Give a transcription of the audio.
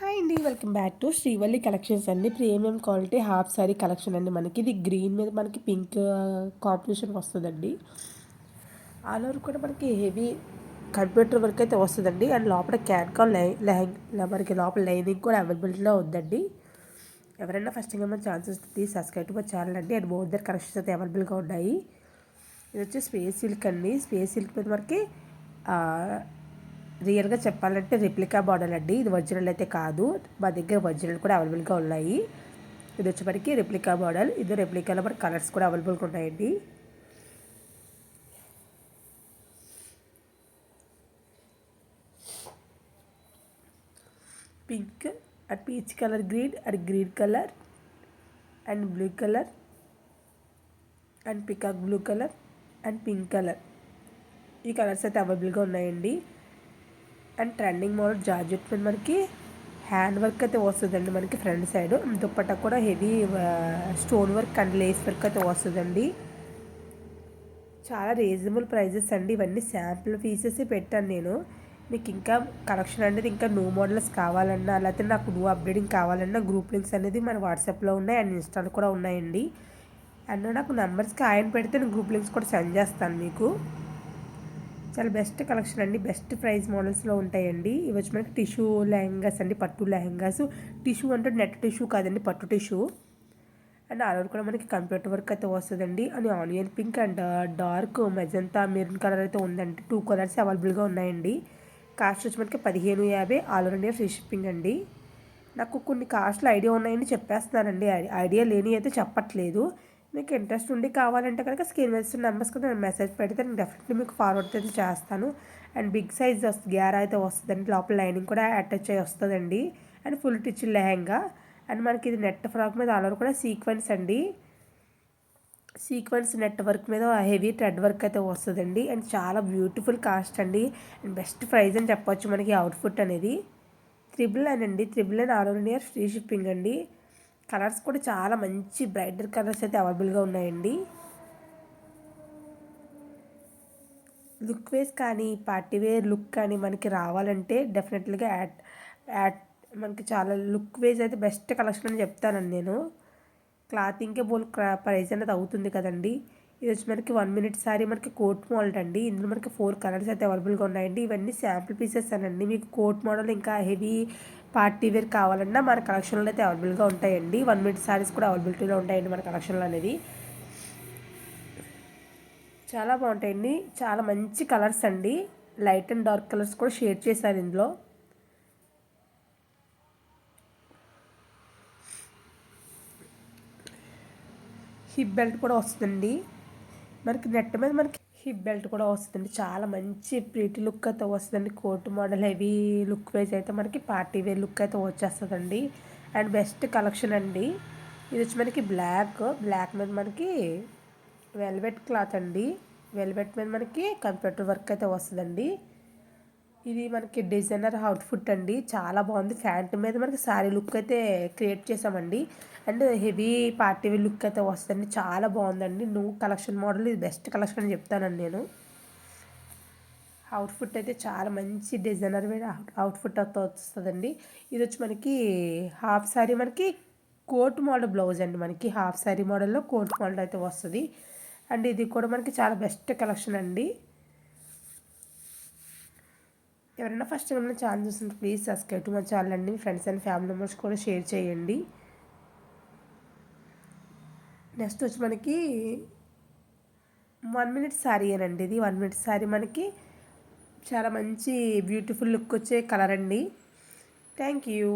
Hi అండి welcome back to Srivalli collections అండి. Premium quality half sari collection అండి మనకి. ఇది గ్రీన్ మీద మనకి పింక్ కాంబినేషన్ వస్తుందండి. ఆల్ ఓవర్ కూడా మనకి హెవీ కంప్యూటర్ వర్క్ అయితే వస్తుందండి. అండ్ లోపల క్యాన్కాన్ లైన్ లెహంగ్ మనకి లోపల లైనింగ్ కూడా అవైలబిలిటీలో ఉందండి. ఎవరైనా ఫస్ట్ టైం మన ఛాన్సెస్ తీసి సబ్స్క్రైబ్ టు ఛానల్ అండి. అండ్ మోర్ దర్ కలెక్షన్స్ అయితే అవైలబుల్గా ఉన్నాయి. ఇది వచ్చి స్పేస్ సిల్క్ అండి. స్పేస్ సిల్క్ మీద మనకి రియల్గా చెప్పాలంటే రిప్లికా మోడల్ అండి. ఇది ఒరిజినల్ అయితే కాదు. మా దగ్గర ఒరిజినల్ కూడా అవైలబుల్గా ఉన్నాయి. ఇది వచ్చేప్పటికి రిప్లికా మోడల్. ఇది రెప్లికాలో మన కలర్స్ కూడా అవైలబుల్గా ఉన్నాయండి. Pink and peach colour green and green colour and blue colour and peacock blue colour and pink colour. ఈ కలర్స్ అయితే అవైలబుల్గా ఉన్నాయండి. అండ్ ట్రెండింగ్ మోడల్ జార్జెట్ మీద మనకి హ్యాండ్ వర్క్ అయితే వస్తుందండి మనకి ఫ్రంట్ సైడ్. దుప్పట కూడా heavy stone work and lace work అయితే వస్తుందండి. చాలా రీజనబుల్ ప్రైజెస్ అండి. ఇవన్నీ శాంపుల్ పీసెస్ పెట్టాను నేను. మీకు ఇంకా కలెక్షన్ అనేది ఇంకా న్యూ మోడల్స్ కావాలన్నా లేకపోతే నాకు న్యూ అప్డేటింగ్ కావాలన్నా గ్రూప్ లింక్స్ అనేది మన వాట్సాప్లో ఉన్నాయి అండ్ ఇన్స్టాల్ కూడా ఉన్నాయండి. అండ్ నాకు నెంబర్స్కి ఆయన పెడితే నేను గ్రూప్ లింక్స్ కూడా సెండ్ చేస్తాను మీకు. చాలా బెస్ట్ కలెక్షన్ అండి. బెస్ట్ ప్రైస్ మోడల్స్లో ఉంటాయండి. ఇవి వచ్చి మనకి టిష్యూ లెహంగాస్ అండి పట్టు లెహంగాస్. టిష్యూ అంటే నెట్ టిష్యూ కాదండి పట్టు టిష్యూ. అండ్ ఆల్ కూడా మనకి కంప్యూటర్ వర్క్ అయితే వస్తుందండి. అని onion pink and dark magenta maroon colour అయితే ఉందండి. టూ కలర్స్ అవైలబుల్గా ఉన్నాయండి. కాస్ట్ వచ్చి మనకి పదిహేను యాభై. All over India free shipping అండి. నాకు కొన్ని కాస్ట్లు ఐడియా ఉన్నాయని చెప్పేస్తున్నానండి ఐడియా లేని అయితే చెప్పట్లేదు. మీకు ఇంట్రెస్ట్ ఉండి కావాలంటే కనుక స్క్రీన్ వేస్తున్న నెంబర్స్ కదా నేను మెసేజ్ పెడితే నేను డెఫినెట్లీ మీకు ఫార్వర్డ్ అయితే చేస్తాను. అండ్ బిగ్ సైజ్ వస్తుంది గ్యారా అయితే వస్తుందండి. లోపల లైనింగ్ కూడా అటాచ్ అయ్యి వస్తుందండి. And full stitch lehenga. And మనకి ఇది నెట్ ఫ్రాక్ మీద ఆల్ కూడా సీక్వెన్స్ అండి. సీక్వెన్స్ నెట్ వర్క్ మీద హెవీ థ్రెడ్ వర్క్ అయితే వస్తుందండి. అండ్ చాలా బ్యూటిఫుల్ కాస్ట్ అండి. అండ్ బెస్ట్ ప్రైస్ అని చెప్పొచ్చు మనకి అవుట్ఫుట్ అనేది. త్రిబుల్ నైన్ అండి. Triple nine all over year free shipping అండి. కలర్స్ కూడా చాలా మంచి బ్రైటర్ కలర్స్ అయితే అవైలబుల్గా ఉన్నాయండి. లుక్ వేస్ కానీ పార్టీ వేర్ లుక్ కానీ మనకి రావాలంటే డెఫినెట్లీగా యాడ్ యాడ్ మనకి చాలా లుక్ వేస్ అయితే బెస్ట్ కలెక్షన్ అని చెప్తానండి నేను. క్లాతింగ్కే బోల్ ప్రైస్ అనేది అవుతుంది కదండి. ఇది వచ్చి మనకి వన్ మినిట్ సారీ మనకి కోట్ మోడల్ అండి. ఇందులో మనకి ఫోర్ కలర్స్ అయితే అవైలబుల్గా ఉన్నాయండి. ఇవన్నీ శాంపుల్ పీసెస్ అనండి. మీకు కోట్ మోడల్ ఇంకా హెవీ పార్టీ వేర్ కావాలన్నా మన కలెక్షన్లో అయితే అవైలబుల్గా ఉంటాయండి. వన్ మినిట్ సారీస్ కూడా అవైలబిలిటీలో ఉంటాయండి మన కలెక్షన్లో అనేది చాలా బాగుంటాయండి. చాలా మంచి కలర్స్ అండి. లైట్ అండ్ డార్క్ కలర్స్ కూడా షేర్ చేశారు ఇందులో. హిప్ బెల్ట్ కూడా వస్తుందండి. మనకి నెట్ మీద మనకి హిప్ బెల్ట్ కూడా వస్తుందండి. చాలా మంచి ప్రీటీ లుక్ అయితే వస్తుందండి. Coat model heavy look wise అయితే మనకి పార్టీ వేర్ లుక్ అయితే వచ్చేస్తుందండి. అండ్ బెస్ట్ కలెక్షన్ అండి. ఇది వచ్చి మనకి బ్లాక్ బ్లాక్ మీద మనకి వెల్వెట్ క్లాత్ అండి. వెల్వెట్ మీద మనకి కంప్యూటర్ వర్క్ అయితే వస్తుందండి. ఇది మనకి డిజైనర్ అవుట్ఫుట్ అండి. చాలా బాగుంది. ఫ్యాంట్ మీద మనకి శారీ లుక్ అయితే క్రియేట్ చేసామండి అండ్ హెవీ పార్టీ లుక్ అయితే వస్తుంది చాలా బాగుందండి. నువ్వు కలెక్షన్ మోడల్ ఇది బెస్ట్ కలెక్షన్ అని చెప్తానండి నేను. అవుట్ఫుట్ అయితే చాలా మంచి డిజైనర్ అవుట్ఫుట్ అయితే వస్తుందండి. ఇది వచ్చి మనకి హాఫ్ శారీ మనకి కోట్ మోడల్ బ్లౌజ్ అండి మనకి. హాఫ్ శారీ మోడల్లో కోట్ మోడల్ అయితే వస్తుంది. అండ్ ఇది కూడా మనకి చాలా బెస్ట్ కలెక్షన్ అండి. ఎవరైనా ఫస్ట్ టైం ఛానల్ చూస్తుంటే ప్లీజ్ సబ్స్క్రైబ్ టు మా ఛానల్ అండి. ఫ్రెండ్స్ అండ్ ఫ్యామిలీ మెంబర్స్ కూడా షేర్ చేయండి. నెక్స్ట్ వచ్చి మనకి వన్ మినిట్ శారీ అండి ఇది వన్ మినిట్ శారీ. మనకి చాలా మంచి బ్యూటిఫుల్ లుక్ వచ్చే కలర్ అండి. Thank you.